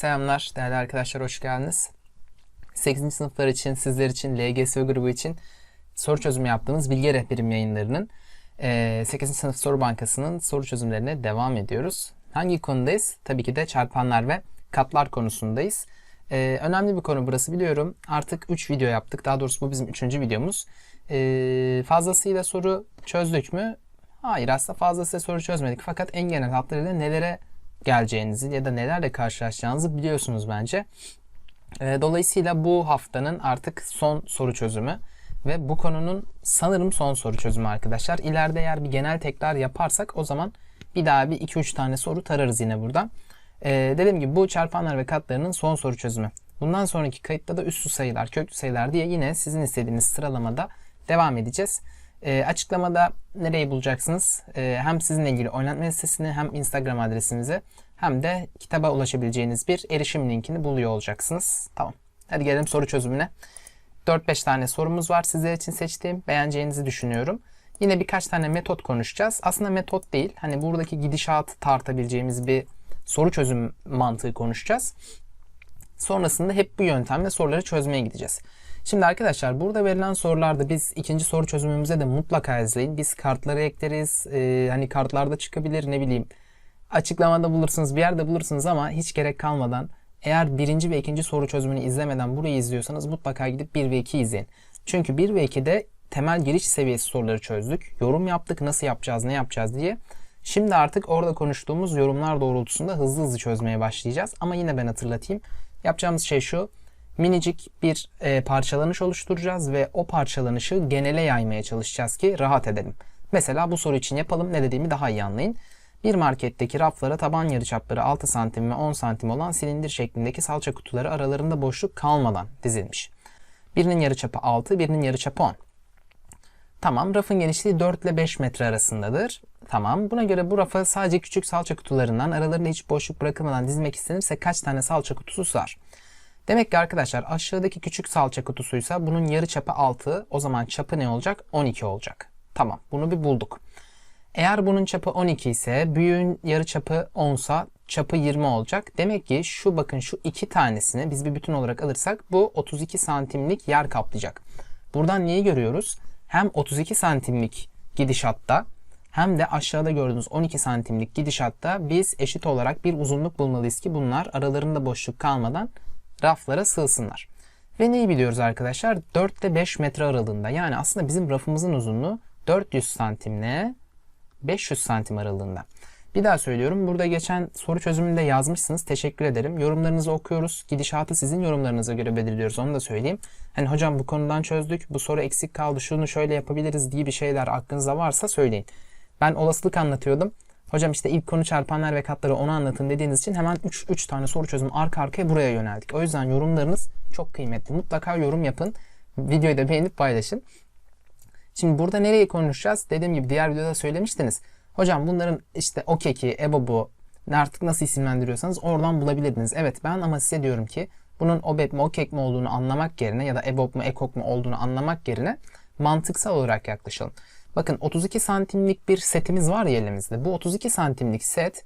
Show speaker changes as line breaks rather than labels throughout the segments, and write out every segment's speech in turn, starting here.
Selamlar değerli arkadaşlar hoş geldiniz. 8. sınıflar için sizler için LGS grubu için soru çözümü yaptığımız bilgi rehberim yayınlarının eee, 8. sınıf soru bankasının soru çözümlerine devam ediyoruz. Hangi konudayız? Tabii ki de çarpanlar ve katlar konusundayız. Eee, önemli bir konu burası biliyorum. Artık 3 video yaptık. Daha doğrusu bu bizim 3. videomuz. Eee, fazlasıyla soru çözdük mü? Hayır aslında fazlasıyla soru çözmedik. Fakat en genel hatlarıyla nelere geleceğinizi ya da nelerle karşılaşacağınızı biliyorsunuz bence. Ee, Dolayısıyla bu haftanın artık son soru çözümü ve bu konunun sanırım son soru çözümü arkadaşlar. İleride eğer bir genel tekrar yaparsak o zaman bir daha bir 2-3 tane soru tararız yine buradan. Ee, dediğim gibi bu çarpanlar ve katlarının son soru çözümü. Bundan sonraki kayıtta da üssü sayılar, köklü sayılar diye yine sizin istediğiniz sıralamada devam edeceğiz. Ee, açıklamada nereyi bulacaksınız? Ee, hem sizinle ilgili oynatma listesini hem Instagram adresimizi hem de kitaba ulaşabileceğiniz bir erişim linkini buluyor olacaksınız. Tamam. Hadi gelelim soru çözümüne. 4-5 tane sorumuz var sizler için seçtiğim. Beğeneceğinizi düşünüyorum. Yine birkaç tane metot konuşacağız. Aslında metot değil. Hani buradaki gidişatı tartabileceğimiz bir soru çözüm mantığı konuşacağız. Sonrasında hep bu yöntemle soruları çözmeye gideceğiz. Şimdi arkadaşlar burada verilen sorularda biz ikinci soru çözümümüze de mutlaka izleyin. Biz kartları ekleriz. Ee, hani kartlarda çıkabilir ne bileyim. Açıklamada bulursunuz bir yerde bulursunuz ama hiç gerek kalmadan eğer birinci ve ikinci soru çözümünü izlemeden burayı izliyorsanız mutlaka gidip 1 ve 2 izleyin. Çünkü 1 ve 2'de temel giriş seviyesi soruları çözdük. Yorum yaptık nasıl yapacağız ne yapacağız diye. Şimdi artık orada konuştuğumuz yorumlar doğrultusunda hızlı hızlı çözmeye başlayacağız. Ama yine ben hatırlatayım. Yapacağımız şey şu minicik bir e, parçalanış oluşturacağız ve o parçalanışı genele yaymaya çalışacağız ki rahat edelim. Mesela bu soru için yapalım ne dediğimi daha iyi anlayın. Bir marketteki raflara taban yarıçapları 6 santim ve 10 santim olan silindir şeklindeki salça kutuları aralarında boşluk kalmadan dizilmiş. Birinin yarıçapı 6, birinin yarıçapı 10. Tamam rafın genişliği 4 ile 5 metre arasındadır. Tamam buna göre bu rafa sadece küçük salça kutularından aralarında hiç boşluk bırakılmadan dizmek istenirse kaç tane salça kutusu sığar? Demek ki arkadaşlar aşağıdaki küçük salça kutusuysa bunun yarı çapı 6. O zaman çapı ne olacak? 12 olacak. Tamam bunu bir bulduk. Eğer bunun çapı 12 ise büyüğün yarı çapı 10 ise çapı 20 olacak. Demek ki şu bakın şu iki tanesini biz bir bütün olarak alırsak bu 32 santimlik yer kaplayacak. Buradan neyi görüyoruz? Hem 32 santimlik gidişatta hem de aşağıda gördüğünüz 12 santimlik gidişatta biz eşit olarak bir uzunluk bulmalıyız ki bunlar aralarında boşluk kalmadan raflara sığsınlar. Ve neyi biliyoruz arkadaşlar? 4 ile 5 metre aralığında. Yani aslında bizim rafımızın uzunluğu 400 santimle 500 santim aralığında. Bir daha söylüyorum. Burada geçen soru çözümünde yazmışsınız. Teşekkür ederim. Yorumlarınızı okuyoruz. Gidişatı sizin yorumlarınıza göre belirliyoruz. Onu da söyleyeyim. Hani hocam bu konudan çözdük. Bu soru eksik kaldı. Şunu şöyle yapabiliriz diye bir şeyler aklınızda varsa söyleyin. Ben olasılık anlatıyordum. Hocam işte ilk konu çarpanlar ve katları onu anlatın dediğiniz için hemen 3 3 tane soru çözümü arka arkaya buraya yöneldik. O yüzden yorumlarınız çok kıymetli. Mutlaka yorum yapın. Videoyu da beğenip paylaşın. Şimdi burada nereyi konuşacağız? Dediğim gibi diğer videoda söylemiştiniz. Hocam bunların işte OKEK'i, EBOB'u artık nasıl isimlendiriyorsanız oradan bulabilirdiniz. Evet ben ama size diyorum ki bunun OBEB mi OKEK mi olduğunu anlamak yerine ya da EBOB mu EKOK mu olduğunu anlamak yerine mantıksal olarak yaklaşalım. Bakın 32 santimlik bir setimiz var ya elimizde. Bu 32 santimlik set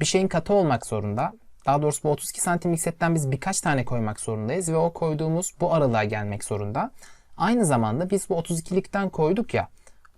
bir şeyin katı olmak zorunda. Daha doğrusu bu 32 santimlik setten biz birkaç tane koymak zorundayız ve o koyduğumuz bu aralığa gelmek zorunda. Aynı zamanda biz bu 32'likten koyduk ya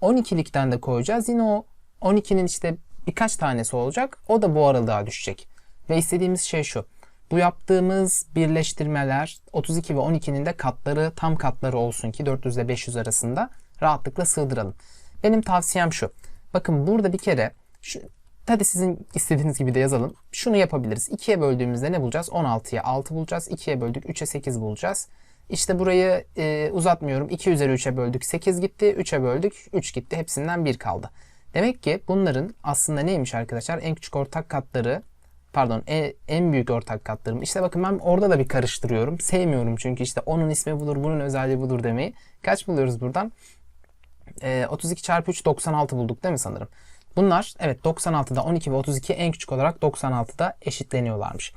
12'likten de koyacağız. Yine o 12'nin işte birkaç tanesi olacak. O da bu aralığa düşecek. Ve istediğimiz şey şu. Bu yaptığımız birleştirmeler 32 ve 12'nin de katları tam katları olsun ki 400 ile 500 arasında rahatlıkla sığdıralım. Benim tavsiyem şu. Bakın burada bir kere şu, hadi sizin istediğiniz gibi de yazalım. Şunu yapabiliriz. 2'ye böldüğümüzde ne bulacağız? 16'ya 6 bulacağız. 2'ye böldük 3'e 8 bulacağız. İşte burayı e, uzatmıyorum. 2 üzeri 3'e böldük 8 gitti. 3'e böldük 3 gitti. Hepsinden 1 kaldı. Demek ki bunların aslında neymiş arkadaşlar? En küçük ortak katları pardon e, en büyük ortak katlarım. İşte bakın ben orada da bir karıştırıyorum. Sevmiyorum çünkü işte onun ismi budur, bunun özelliği budur demeyi. Kaç buluyoruz buradan? E, 32 çarpı 3 96 bulduk değil mi sanırım? Bunlar evet 96'da 12 ve 32 en küçük olarak 96'da eşitleniyorlarmış.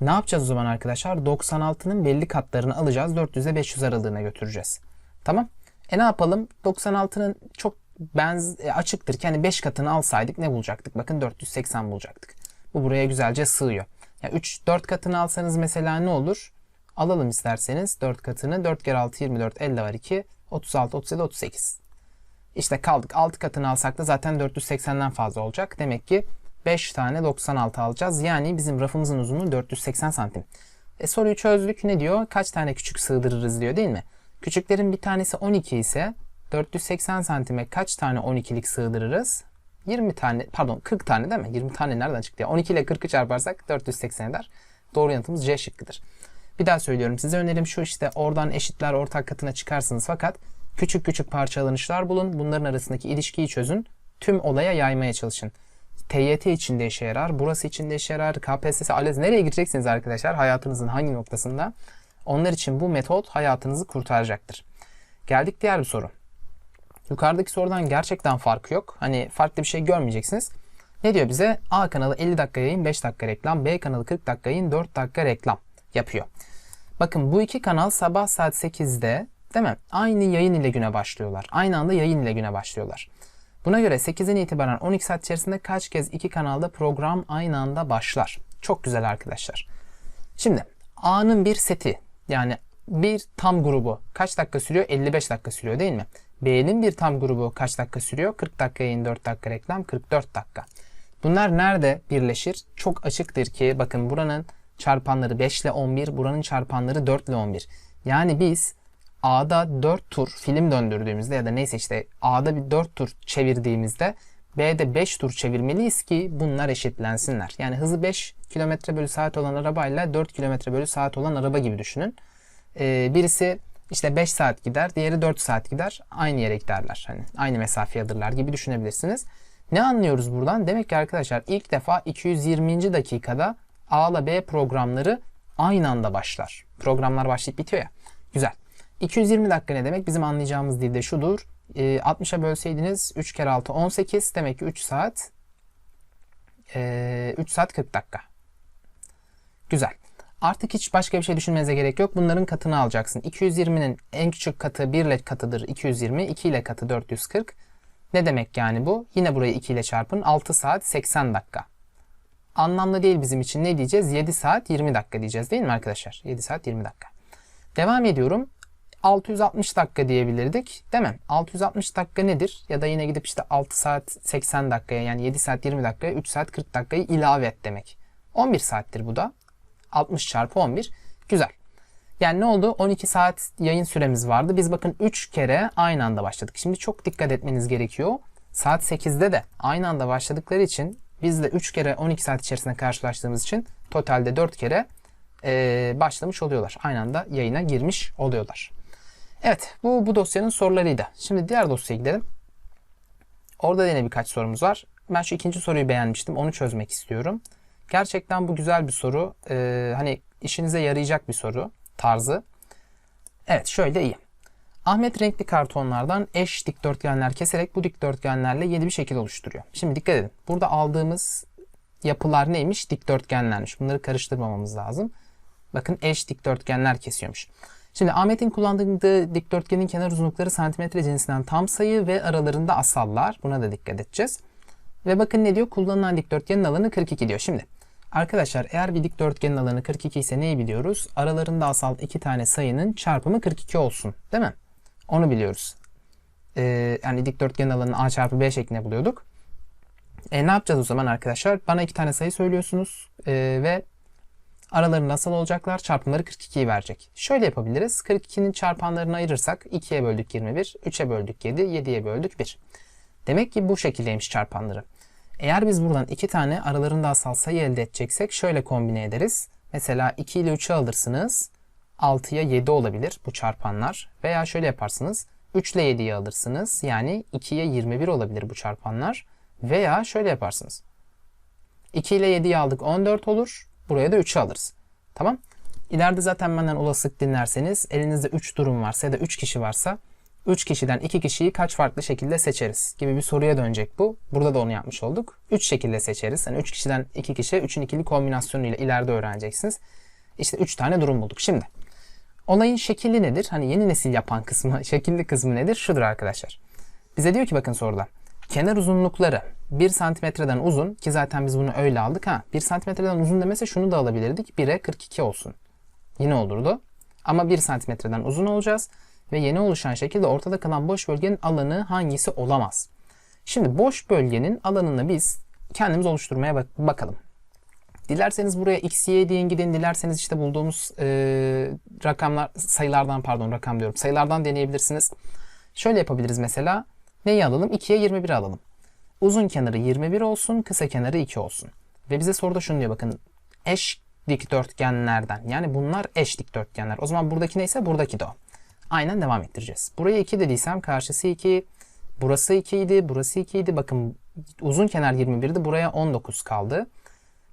Ne yapacağız o zaman arkadaşlar? 96'nın belli katlarını alacağız. 400 ile 500 aralığına götüreceğiz. Tamam. E ne yapalım? 96'nın çok benz e, açıktır ki hani 5 katını alsaydık ne bulacaktık? Bakın 480 bulacaktık. Bu buraya güzelce sığıyor. Ya 3 4 katını alsanız mesela ne olur? Alalım isterseniz 4 katını. 4 kere 6 24 elde var 2. 36 37 38. İşte kaldık 6 katını alsak da zaten 480'den fazla olacak. Demek ki 5 tane 96 alacağız. Yani bizim rafımızın uzunluğu 480 santim. E soruyu çözdük. Ne diyor? Kaç tane küçük sığdırırız diyor değil mi? Küçüklerin bir tanesi 12 ise 480 santime kaç tane 12'lik sığdırırız? 20 tane pardon 40 tane değil mi? 20 tane nereden çıktı ya? 12 ile 40'ı çarparsak 480 eder. Doğru yanıtımız C şıkkıdır. Bir daha söylüyorum. Size önerim şu işte oradan eşitler ortak katına çıkarsınız fakat küçük küçük parçalanışlar bulun. Bunların arasındaki ilişkiyi çözün. Tüm olaya yaymaya çalışın. TYT için işe yarar. Burası için de işe yarar. KPSS, ALEZ nereye gireceksiniz arkadaşlar? Hayatınızın hangi noktasında? Onlar için bu metot hayatınızı kurtaracaktır. Geldik diğer bir soru. Yukarıdaki sorudan gerçekten farkı yok. Hani farklı bir şey görmeyeceksiniz. Ne diyor bize? A kanalı 50 dakika yayın 5 dakika reklam. B kanalı 40 dakika yayın 4 dakika reklam yapıyor. Bakın bu iki kanal sabah saat 8'de değil mi? Aynı yayın ile güne başlıyorlar. Aynı anda yayın ile güne başlıyorlar. Buna göre 8'den itibaren 12 saat içerisinde kaç kez iki kanalda program aynı anda başlar? Çok güzel arkadaşlar. Şimdi A'nın bir seti yani bir tam grubu kaç dakika sürüyor? 55 dakika sürüyor değil mi? B'nin bir tam grubu kaç dakika sürüyor? 40 dakika yayın 4 dakika reklam 44 dakika. Bunlar nerede birleşir? Çok açıktır ki bakın buranın çarpanları 5 ile 11, buranın çarpanları 4 ile 11. Yani biz A'da 4 tur film döndürdüğümüzde ya da neyse işte A'da bir 4 tur çevirdiğimizde B'de 5 tur çevirmeliyiz ki bunlar eşitlensinler. Yani hızı 5 km bölü saat olan arabayla 4 km bölü saat olan araba gibi düşünün. Ee, birisi işte 5 saat gider, diğeri 4 saat gider. Aynı yere giderler. Hani aynı mesafeyi alırlar gibi düşünebilirsiniz. Ne anlıyoruz buradan? Demek ki arkadaşlar ilk defa 220. dakikada A ile B programları aynı anda başlar. Programlar başlayıp bitiyor ya. Güzel. 220 dakika ne demek? Bizim anlayacağımız dilde şudur. E, 60'a bölseydiniz 3 kere 6 18. Demek ki 3 saat e, 3 saat 40 dakika. Güzel. Artık hiç başka bir şey düşünmenize gerek yok. Bunların katını alacaksın. 220'nin en küçük katı 1 ile katıdır 220. 2 ile katı 440. Ne demek yani bu? Yine burayı 2 ile çarpın. 6 saat 80 dakika. Anlamlı değil bizim için. Ne diyeceğiz? 7 saat 20 dakika diyeceğiz değil mi arkadaşlar? 7 saat 20 dakika. Devam ediyorum. 660 dakika diyebilirdik. Değil mi? 660 dakika nedir? Ya da yine gidip işte 6 saat 80 dakikaya yani 7 saat 20 dakikaya 3 saat 40 dakikayı ilave et demek. 11 saattir bu da. 60 çarpı 11. Güzel. Yani ne oldu? 12 saat yayın süremiz vardı. Biz bakın 3 kere aynı anda başladık. Şimdi çok dikkat etmeniz gerekiyor. Saat 8'de de aynı anda başladıkları için biz de 3 kere 12 saat içerisinde karşılaştığımız için totalde 4 kere e, başlamış oluyorlar. Aynı anda yayına girmiş oluyorlar. Evet bu, bu dosyanın sorularıydı. Şimdi diğer dosyaya gidelim. Orada yine birkaç sorumuz var. Ben şu ikinci soruyu beğenmiştim. Onu çözmek istiyorum. Gerçekten bu güzel bir soru. Ee, hani işinize yarayacak bir soru tarzı. Evet şöyle iyi. Ahmet renkli kartonlardan eş dikdörtgenler keserek bu dikdörtgenlerle yeni bir şekil oluşturuyor. Şimdi dikkat edin. Burada aldığımız yapılar neymiş? Dikdörtgenlermiş. Bunları karıştırmamamız lazım. Bakın eş dikdörtgenler kesiyormuş. Şimdi Ahmet'in kullandığı dikdörtgenin kenar uzunlukları santimetre cinsinden tam sayı ve aralarında asallar. Buna da dikkat edeceğiz. Ve bakın ne diyor? Kullanılan dikdörtgenin alanı 42 diyor. Şimdi arkadaşlar eğer bir dikdörtgenin alanı 42 ise neyi biliyoruz? Aralarında asal iki tane sayının çarpımı 42 olsun. Değil mi? Onu biliyoruz. Ee, yani dikdörtgenin alanını a çarpı b şeklinde buluyorduk. E, ne yapacağız o zaman arkadaşlar? Bana iki tane sayı söylüyorsunuz e, ve araları nasıl olacaklar? Çarpımları 42'yi verecek. Şöyle yapabiliriz. 42'nin çarpanlarını ayırırsak 2'ye böldük 21, 3'e böldük 7, 7'ye böldük 1. Demek ki bu şekildeymiş çarpanları. Eğer biz buradan iki tane aralarında asal sayı elde edeceksek şöyle kombine ederiz. Mesela 2 ile 3'ü alırsınız. 6'ya 7 olabilir bu çarpanlar. Veya şöyle yaparsınız. 3 ile 7'yi alırsınız. Yani 2'ye 21 olabilir bu çarpanlar. Veya şöyle yaparsınız. 2 ile 7'yi aldık 14 olur. Buraya da 3'ü alırız. Tamam. İleride zaten benden olasılık dinlerseniz elinizde 3 durum varsa ya da 3 kişi varsa 3 kişiden 2 kişiyi kaç farklı şekilde seçeriz gibi bir soruya dönecek bu. Burada da onu yapmış olduk. 3 şekilde seçeriz. Yani 3 kişiden 2 kişi 3'ün ikili kombinasyonuyla ileride öğreneceksiniz. İşte 3 tane durum bulduk. Şimdi olayın şekilli nedir? Hani yeni nesil yapan kısmı, şekilli kısmı nedir? Şudur arkadaşlar. Bize diyor ki bakın soruda. Kenar uzunlukları 1 santimetreden uzun ki zaten biz bunu öyle aldık ha. 1 santimetreden uzun demese şunu da alabilirdik. 1'e 42 olsun. Yine olurdu. Ama 1 santimetreden uzun olacağız. Ve yeni oluşan şekilde ortada kalan boş bölgenin alanı hangisi olamaz? Şimdi boş bölgenin alanını biz kendimiz oluşturmaya bak- bakalım. Dilerseniz buraya x, y diye gidin. Dilerseniz işte bulduğumuz e, rakamlar, sayılardan pardon rakam diyorum. Sayılardan deneyebilirsiniz. Şöyle yapabiliriz mesela. Neyi alalım? 2'ye 21 alalım. Uzun kenarı 21 olsun, kısa kenarı 2 olsun. Ve bize soruda şunu diyor bakın. Eş dikdörtgenlerden. Yani bunlar eş dikdörtgenler. O zaman buradaki neyse buradaki de o. Aynen devam ettireceğiz. Buraya 2 dediysem karşısı 2. Burası 2 idi, burası 2 idi. Bakın uzun kenar 21'di. Buraya 19 kaldı.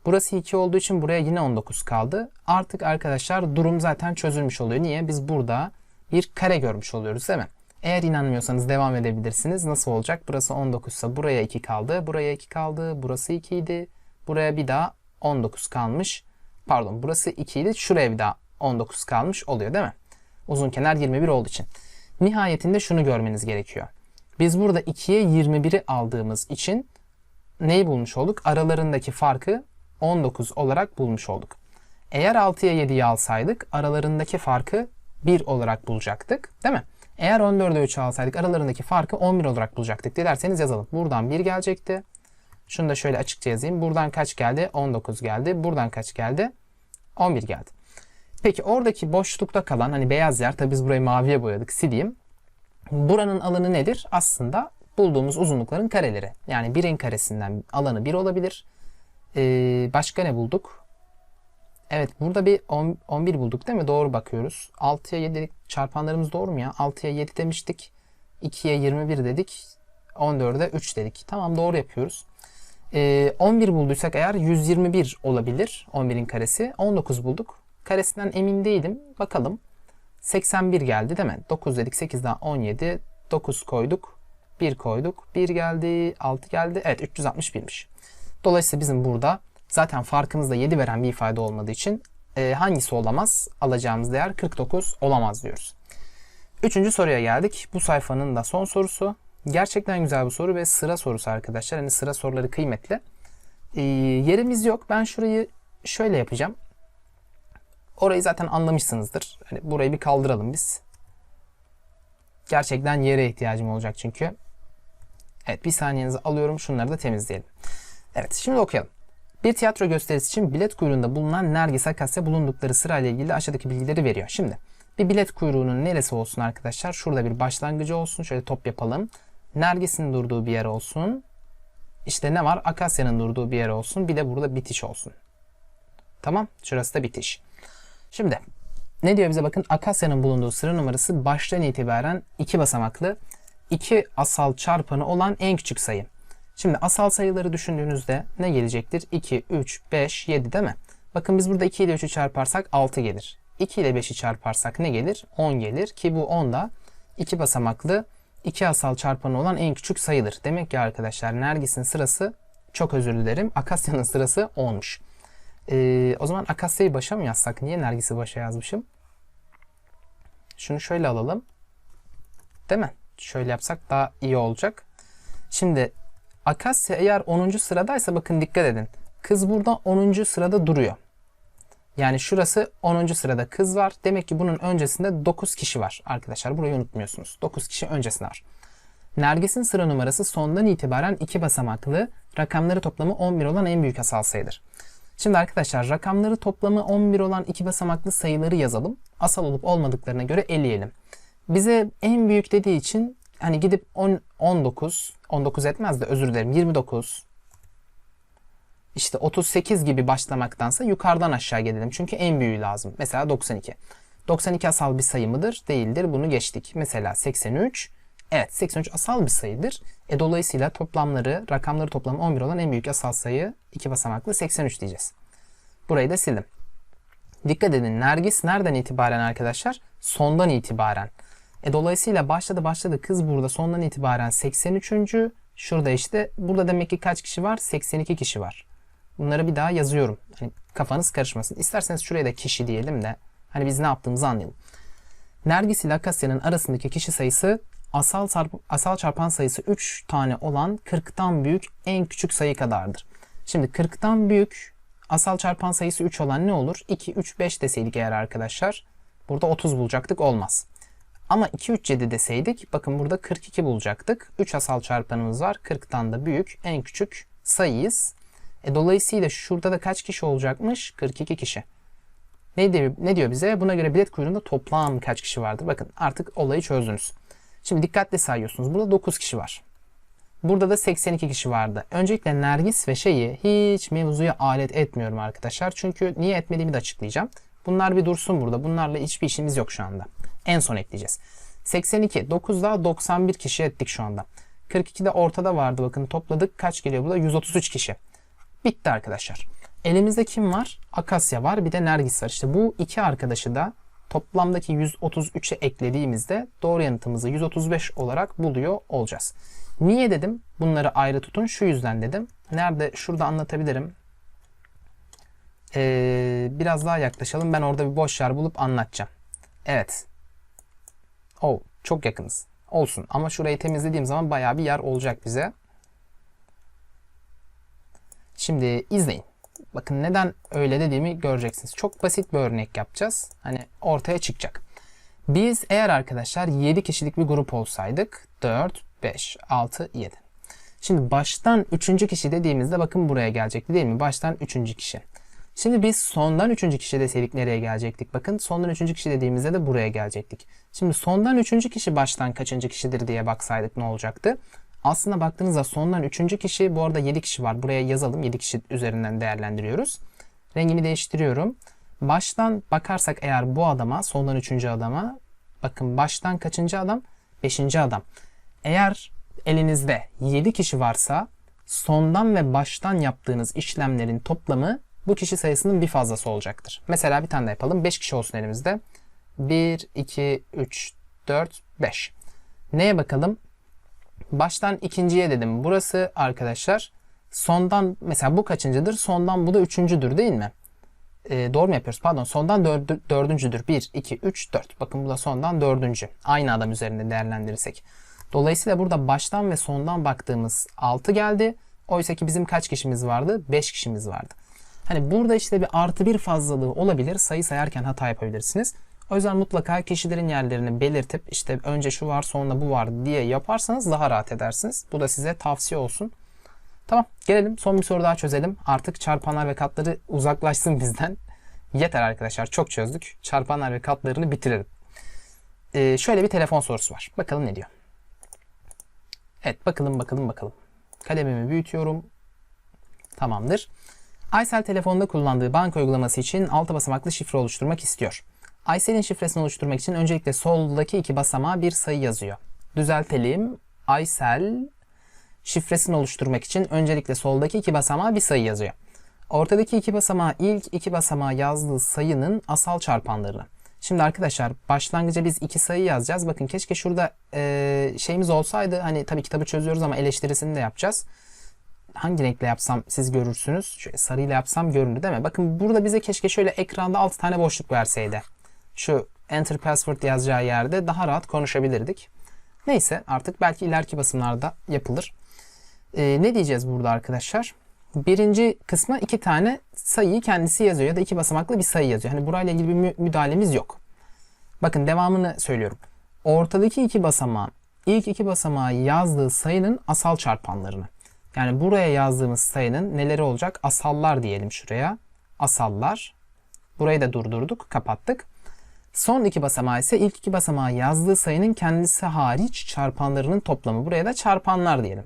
Burası 2 olduğu için buraya yine 19 kaldı. Artık arkadaşlar durum zaten çözülmüş oluyor. Niye? Biz burada bir kare görmüş oluyoruz değil mi? Eğer inanmıyorsanız devam edebilirsiniz. Nasıl olacak? Burası 19 ise buraya 2 kaldı. Buraya 2 kaldı. Burası 2 idi. Buraya bir daha 19 kalmış. Pardon burası 2 idi. Şuraya bir daha 19 kalmış oluyor değil mi? Uzun kenar 21 olduğu için. Nihayetinde şunu görmeniz gerekiyor. Biz burada 2'ye 21'i aldığımız için neyi bulmuş olduk? Aralarındaki farkı 19 olarak bulmuş olduk. Eğer 6'ya 7'yi alsaydık aralarındaki farkı 1 olarak bulacaktık. Değil mi? Eğer 14'e 3'ü alsaydık aralarındaki farkı 11 olarak bulacaktık. Dilerseniz yazalım. Buradan 1 gelecekti. Şunu da şöyle açıkça yazayım. Buradan kaç geldi? 19 geldi. Buradan kaç geldi? 11 geldi. Peki oradaki boşlukta kalan hani beyaz yer tabi biz burayı maviye boyadık sileyim. Buranın alanı nedir? Aslında bulduğumuz uzunlukların kareleri. Yani birin karesinden alanı 1 olabilir. Ee, başka ne bulduk? Evet burada bir 10 11 bulduk değil mi? Doğru bakıyoruz. 6'ya 7 çarpanlarımız doğru mu ya? 6'ya 7 demiştik. 2'ye 21 dedik. 14'e 3 dedik. Tamam doğru yapıyoruz. Ee, 11 bulduysak eğer 121 olabilir. 11'in karesi. 19 bulduk. Karesinden emin değilim. Bakalım. 81 geldi değil mi? 9 dedik 8'den 17. 9 koyduk. 1 koyduk. 1 geldi. 6 geldi. Evet 361'miş. Dolayısıyla bizim burada zaten farkımızda 7 veren bir ifade olmadığı için e, hangisi olamaz? Alacağımız değer 49 olamaz diyoruz. Üçüncü soruya geldik. Bu sayfanın da son sorusu. Gerçekten güzel bir soru ve sıra sorusu arkadaşlar. Hani sıra soruları kıymetli. E, yerimiz yok. Ben şurayı şöyle yapacağım. Orayı zaten anlamışsınızdır. Hani burayı bir kaldıralım biz. Gerçekten yere ihtiyacım olacak çünkü. Evet bir saniyenizi alıyorum. Şunları da temizleyelim. Evet şimdi okuyalım. Bir tiyatro gösterisi için bilet kuyruğunda bulunan Nergis Akasya bulundukları sırayla ilgili aşağıdaki bilgileri veriyor. Şimdi bir bilet kuyruğunun neresi olsun arkadaşlar? Şurada bir başlangıcı olsun. Şöyle top yapalım. Nergis'in durduğu bir yer olsun. İşte ne var? Akasya'nın durduğu bir yer olsun. Bir de burada bitiş olsun. Tamam. Şurası da bitiş. Şimdi ne diyor bize bakın Akasya'nın bulunduğu sıra numarası baştan itibaren iki basamaklı iki asal çarpanı olan en küçük sayı. Şimdi asal sayıları düşündüğünüzde ne gelecektir? 2, 3, 5, 7 değil mi? Bakın biz burada 2 ile 3'ü çarparsak 6 gelir. 2 ile 5'i çarparsak ne gelir? 10 gelir ki bu 10 da iki basamaklı iki asal çarpanı olan en küçük sayıdır. Demek ki arkadaşlar Nergis'in sırası çok özür dilerim. Akasya'nın sırası 10'muş. Ee, o zaman Akasya'yı başa mı yazsak? Niye Nergis'i başa yazmışım? Şunu şöyle alalım. Değil mi? Şöyle yapsak daha iyi olacak. Şimdi Akasya eğer 10. sıradaysa bakın dikkat edin. Kız burada 10. sırada duruyor. Yani şurası 10. sırada kız var. Demek ki bunun öncesinde 9 kişi var arkadaşlar. Burayı unutmuyorsunuz. 9 kişi öncesinde var. Nergis'in sıra numarası sondan itibaren iki basamaklı, rakamları toplamı 11 olan en büyük asal sayıdır. Şimdi arkadaşlar rakamları toplamı 11 olan iki basamaklı sayıları yazalım. Asal olup olmadıklarına göre eleyelim. Bize en büyük dediği için hani gidip 10, 19, 19 etmez de özür dilerim 29, işte 38 gibi başlamaktansa yukarıdan aşağı gelelim. Çünkü en büyüğü lazım. Mesela 92. 92 asal bir sayı mıdır? Değildir. Bunu geçtik. Mesela 83. Evet 83 asal bir sayıdır. E, dolayısıyla toplamları, rakamları toplamı 11 olan en büyük asal sayı iki basamaklı 83 diyeceğiz. Burayı da sildim. Dikkat edin Nergis nereden itibaren arkadaşlar? Sondan itibaren. E, dolayısıyla başladı başladı kız burada sondan itibaren 83. Şurada işte burada demek ki kaç kişi var? 82 kişi var. Bunları bir daha yazıyorum. Hani kafanız karışmasın. İsterseniz şuraya da kişi diyelim de hani biz ne yaptığımızı anlayalım. Nergis ile Akasya'nın arasındaki kişi sayısı asal, çarp- asal çarpan sayısı 3 tane olan 40'tan büyük en küçük sayı kadardır. Şimdi 40'tan büyük asal çarpan sayısı 3 olan ne olur? 2, 3, 5 deseydik eğer arkadaşlar burada 30 bulacaktık olmaz. Ama 2, 3, 7 deseydik bakın burada 42 bulacaktık. 3 asal çarpanımız var. 40'tan da büyük en küçük sayıyız. E, dolayısıyla şurada da kaç kişi olacakmış? 42 kişi. Ne diyor, ne diyor bize? Buna göre bilet kuyruğunda toplam kaç kişi vardır? Bakın artık olayı çözdünüz. Şimdi dikkatli sayıyorsunuz. Burada 9 kişi var. Burada da 82 kişi vardı. Öncelikle Nergis ve şeyi hiç mevzuya alet etmiyorum arkadaşlar. Çünkü niye etmediğimi de açıklayacağım. Bunlar bir dursun burada. Bunlarla hiçbir işimiz yok şu anda. En son ekleyeceğiz. 82, 9 daha 91 kişi ettik şu anda. 42 de ortada vardı bakın topladık. Kaç geliyor burada? 133 kişi. Bitti arkadaşlar. Elimizde kim var? Akasya var bir de Nergis var. İşte bu iki arkadaşı da toplamdaki 133'e eklediğimizde doğru yanıtımızı 135 olarak buluyor olacağız. Niye dedim? Bunları ayrı tutun. Şu yüzden dedim. Nerede? Şurada anlatabilirim. Ee, biraz daha yaklaşalım. Ben orada bir boş yer bulup anlatacağım. Evet. Oh, çok yakınız. Olsun. Ama şurayı temizlediğim zaman bayağı bir yer olacak bize. Şimdi izleyin. Bakın neden öyle dediğimi göreceksiniz. Çok basit bir örnek yapacağız. Hani ortaya çıkacak. Biz eğer arkadaşlar 7 kişilik bir grup olsaydık 4, 5, 6, 7. Şimdi baştan 3. kişi dediğimizde bakın buraya gelecekti değil mi? Baştan 3. kişi. Şimdi biz sondan 3. kişi deseydik nereye gelecektik? Bakın sondan 3. kişi dediğimizde de buraya gelecektik. Şimdi sondan 3. kişi baştan kaçıncı kişidir diye baksaydık ne olacaktı? Aslında baktığınızda sondan 3. kişi bu arada 7 kişi var. Buraya yazalım. 7 kişi üzerinden değerlendiriyoruz. Rengini değiştiriyorum. Baştan bakarsak eğer bu adama sondan 3. adama bakın baştan kaçıncı adam? 5. adam. Eğer elinizde 7 kişi varsa sondan ve baştan yaptığınız işlemlerin toplamı bu kişi sayısının bir fazlası olacaktır. Mesela bir tane daha yapalım. 5 kişi olsun elimizde. 1, 2, 3, 4, 5. Neye bakalım? Baştan ikinciye dedim. Burası arkadaşlar sondan mesela bu kaçıncıdır? Sondan bu da üçüncüdür değil mi? Ee, doğru mu yapıyoruz? Pardon sondan dördü, dördüncüdür. 1, 2, 3, 4. Bakın bu da sondan dördüncü. Aynı adam üzerinde değerlendirirsek. Dolayısıyla burada baştan ve sondan baktığımız 6 geldi. Oysa ki bizim kaç kişimiz vardı? 5 kişimiz vardı. Hani burada işte bir artı bir fazlalığı olabilir. Sayı sayarken hata yapabilirsiniz. O yüzden mutlaka kişilerin yerlerini belirtip işte önce şu var sonra bu var diye yaparsanız daha rahat edersiniz. Bu da size tavsiye olsun. Tamam gelelim son bir soru daha çözelim. Artık çarpanlar ve katları uzaklaşsın bizden. Yeter arkadaşlar çok çözdük. Çarpanlar ve katlarını bitirelim. Ee, şöyle bir telefon sorusu var. Bakalım ne diyor. Evet bakalım bakalım bakalım. Kalemimi büyütüyorum. Tamamdır. Aysel telefonda kullandığı banka uygulaması için 6 basamaklı şifre oluşturmak istiyor. Aysel'in şifresini oluşturmak için öncelikle soldaki iki basamağa bir sayı yazıyor. Düzeltelim. Aysel şifresini oluşturmak için öncelikle soldaki iki basamağa bir sayı yazıyor. Ortadaki iki basamağa ilk iki basamağa yazdığı sayının asal çarpanlarını. Şimdi arkadaşlar başlangıca biz iki sayı yazacağız. Bakın keşke şurada e, şeyimiz olsaydı. Hani tabii kitabı çözüyoruz ama eleştirisini de yapacağız. Hangi renkle yapsam siz görürsünüz. Şöyle sarıyla yapsam görünür değil mi? Bakın burada bize keşke şöyle ekranda 6 tane boşluk verseydi. Şu enter password yazacağı yerde daha rahat konuşabilirdik. Neyse artık belki ileriki basımlarda yapılır. Ee, ne diyeceğiz burada arkadaşlar? Birinci kısma iki tane sayıyı kendisi yazıyor ya da iki basamaklı bir sayı yazıyor. Hani burayla ilgili bir mü- müdahalemiz yok. Bakın devamını söylüyorum. Ortadaki iki basamağın ilk iki basamağı yazdığı sayının asal çarpanlarını. Yani buraya yazdığımız sayının neleri olacak? Asallar diyelim şuraya. Asallar. Burayı da durdurduk, kapattık. Son iki basamağı ise ilk iki basamağı yazdığı sayının kendisi hariç çarpanlarının toplamı. Buraya da çarpanlar diyelim.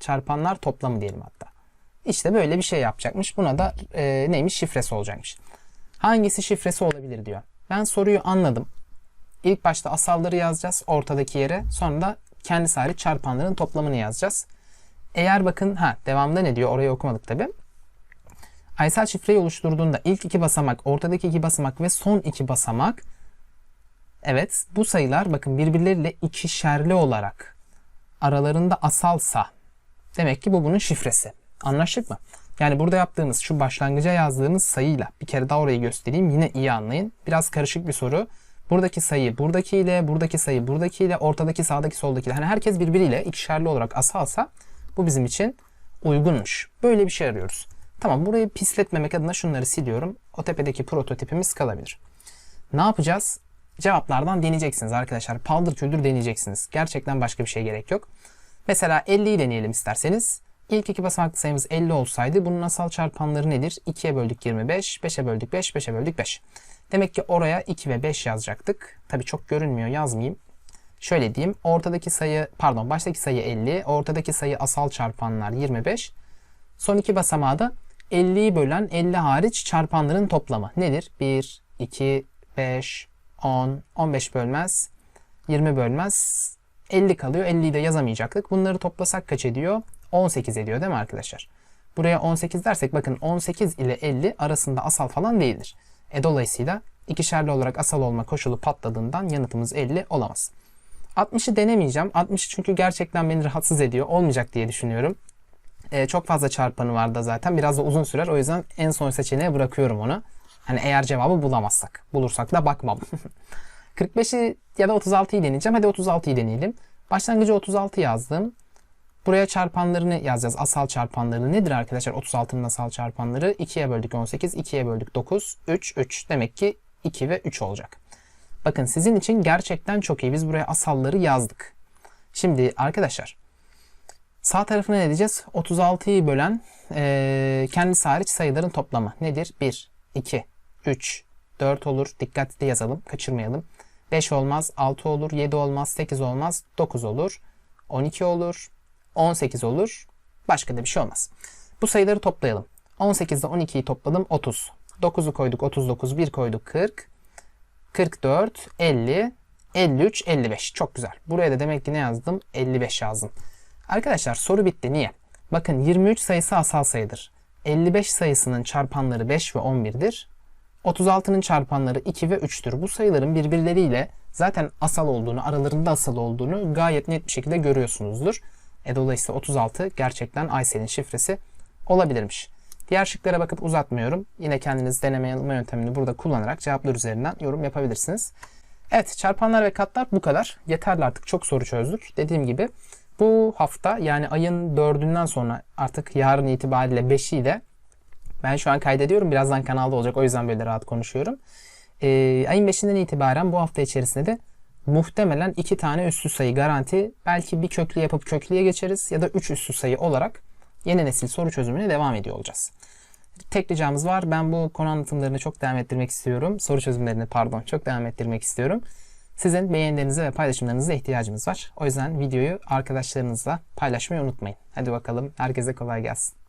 Çarpanlar toplamı diyelim hatta. İşte böyle bir şey yapacakmış. Buna da e, neymiş? Şifresi olacakmış. Hangisi şifresi olabilir diyor. Ben soruyu anladım. İlk başta asalları yazacağız ortadaki yere. Sonra da kendisi hariç çarpanların toplamını yazacağız. Eğer bakın ha devamında ne diyor orayı okumadık tabi. Aysel şifreyi oluşturduğunda ilk iki basamak, ortadaki iki basamak ve son iki basamak evet bu sayılar bakın birbirleriyle ikişerli olarak aralarında asalsa demek ki bu bunun şifresi. Anlaştık mı? Yani burada yaptığımız şu başlangıca yazdığımız sayıyla bir kere daha orayı göstereyim yine iyi anlayın. Biraz karışık bir soru. Buradaki sayı buradakiyle, buradaki sayı buradakiyle, ortadaki sağdaki soldakiyle. Hani herkes birbiriyle ikişerli olarak asalsa bu bizim için uygunmuş. Böyle bir şey arıyoruz. Tamam burayı pisletmemek adına şunları siliyorum. O tepedeki prototipimiz kalabilir. Ne yapacağız? Cevaplardan deneyeceksiniz arkadaşlar. Paldır küldür deneyeceksiniz. Gerçekten başka bir şey gerek yok. Mesela 50'yi deneyelim isterseniz. İlk iki basamaklı sayımız 50 olsaydı bunun asal çarpanları nedir? 2'ye böldük 25, 5'e böldük 5, 5'e böldük 5. Demek ki oraya 2 ve 5 yazacaktık. Tabii çok görünmüyor yazmayayım. Şöyle diyeyim. Ortadaki sayı pardon baştaki sayı 50. Ortadaki sayı asal çarpanlar 25. Son iki basamağı da 50'yi bölen 50 hariç çarpanların toplamı. Nedir? 1, 2, 5, 10, 15 bölmez. 20 bölmez. 50 kalıyor. 50'yi de yazamayacaktık. Bunları toplasak kaç ediyor? 18 ediyor değil mi arkadaşlar? Buraya 18 dersek bakın 18 ile 50 arasında asal falan değildir. E dolayısıyla ikişerli olarak asal olma koşulu patladığından yanıtımız 50 olamaz. 60'ı denemeyeceğim. 60 çünkü gerçekten beni rahatsız ediyor. Olmayacak diye düşünüyorum. Ee, çok fazla çarpanı var da zaten. Biraz da uzun sürer. O yüzden en son seçeneğe bırakıyorum onu. Hani eğer cevabı bulamazsak. Bulursak da bakmam. 45'i ya da 36'yı deneyeceğim. Hadi 36'yı deneyelim. Başlangıcı 36 yazdım. Buraya çarpanlarını yazacağız. Asal çarpanları nedir arkadaşlar? 36'nın asal çarpanları 2'ye böldük 18, 2'ye böldük 9, 3, 3. Demek ki 2 ve 3 olacak. Bakın sizin için gerçekten çok iyi. Biz buraya asalları yazdık. Şimdi arkadaşlar sağ tarafına ne diyeceğiz? 36'yı bölen e, kendisi hariç sayıların toplamı nedir? 1, 2, 3, 4 olur. Dikkatli yazalım. Kaçırmayalım. 5 olmaz, 6 olur, 7 olmaz, 8 olmaz, 9 olur, 12 olur, 18 olur. Başka da bir şey olmaz. Bu sayıları toplayalım. 18 ile 12'yi topladım 30. 9'u koyduk 39, 1 koyduk 40. 44, 50, 53, 55. Çok güzel. Buraya da demek ki ne yazdım? 55 yazdım. Arkadaşlar soru bitti. Niye? Bakın 23 sayısı asal sayıdır. 55 sayısının çarpanları 5 ve 11'dir. 36'nın çarpanları 2 ve 3'tür. Bu sayıların birbirleriyle zaten asal olduğunu, aralarında asal olduğunu gayet net bir şekilde görüyorsunuzdur. E dolayısıyla 36 gerçekten Aysel'in şifresi olabilirmiş. Diğer şıklara bakıp uzatmıyorum. Yine kendiniz deneme yanılma yöntemini burada kullanarak cevaplar üzerinden yorum yapabilirsiniz. Evet çarpanlar ve katlar bu kadar. Yeterli artık çok soru çözdük. Dediğim gibi bu hafta yani ayın 4'ünden sonra artık yarın itibariyle 5'i de ben şu an kaydediyorum. Birazdan kanalda olacak. O yüzden böyle rahat konuşuyorum. Ee, ayın 5'inden itibaren bu hafta içerisinde de muhtemelen iki tane üssü sayı garanti. Belki bir köklü yapıp köklüye geçeriz ya da üç üssü sayı olarak yeni nesil soru çözümüne devam ediyor olacağız. Tek ricamız var. Ben bu konu anlatımlarını çok devam ettirmek istiyorum. Soru çözümlerini pardon çok devam ettirmek istiyorum. Sizin beğenilerinize ve paylaşımlarınıza ihtiyacımız var. O yüzden videoyu arkadaşlarınızla paylaşmayı unutmayın. Hadi bakalım herkese kolay gelsin.